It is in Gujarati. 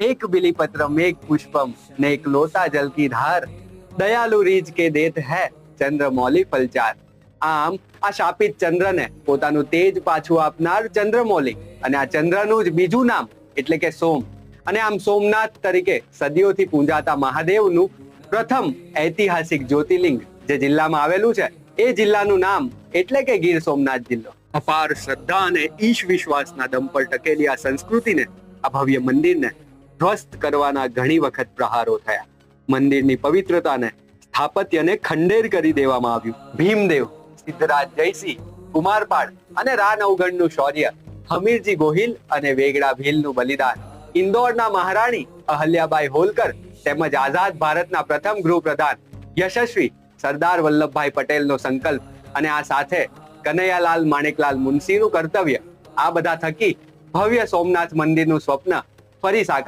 એક બિલીપત્ર મેઘ પુષ્પમ ને એક લોટા જલ કી ધાર દયાલુ રીજ કે દેત હૈ ચંદ્રમૌલી ફલચાર આમ આ શાપિત ચંદ્રને પોતાનું તેજ પાછું આપનાર ચંદ્રમૌલી અને આ ચંદ્રનું જ બીજું નામ એટલે કે સોમ અને આમ સોમનાથ તરીકે સદીઓથી પૂંજાતા મહાદેવનું પ્રથમ ઐતિહાસિક જ્યોતિર્લિંગ જે જિલ્લામાં આવેલું છે એ જિલ્લાનું નામ એટલે કે ગીર સોમનાથ જિલ્લો અપાર શ્રદ્ધા અને ઈશ વિશ્વાસના દમ ટકેલી આ સંસ્કૃતિને આ ભવ્ય મંદિરને ધ્વસ્ત કરવાના ઘણી વખત પ્રહારો થયા. મંદિરની પવિત્રતાને સ્થાપત્યને ખંડેર કરી દેવામાં આવ્યું. ભીમદેવ, સિદ્ધરાજ જયસિંહ, કુમારપાળ અને રા નવગણનું શૌર્ય, હમીરજી ગોહિલ અને વેગડા ભીલનું બલિદાન. ઇન્દોરના મહારાણી અહલ્યાબાઈ હોલકર તેમજ આઝાદ ભારતના પ્રથમ ગૃહપ્રધાન યશસ્વી સરદાર વલ્લભભાઈ પટેલનો સંકલ્પ અને આ સાથે કનૈયાલાલ માણેકલાલ મુનશીનું કર્તવ્ય આ બધા થકી ભવ્ય સોમનાથ મંદિરનું સ્વપ્ન ફરી સાકાર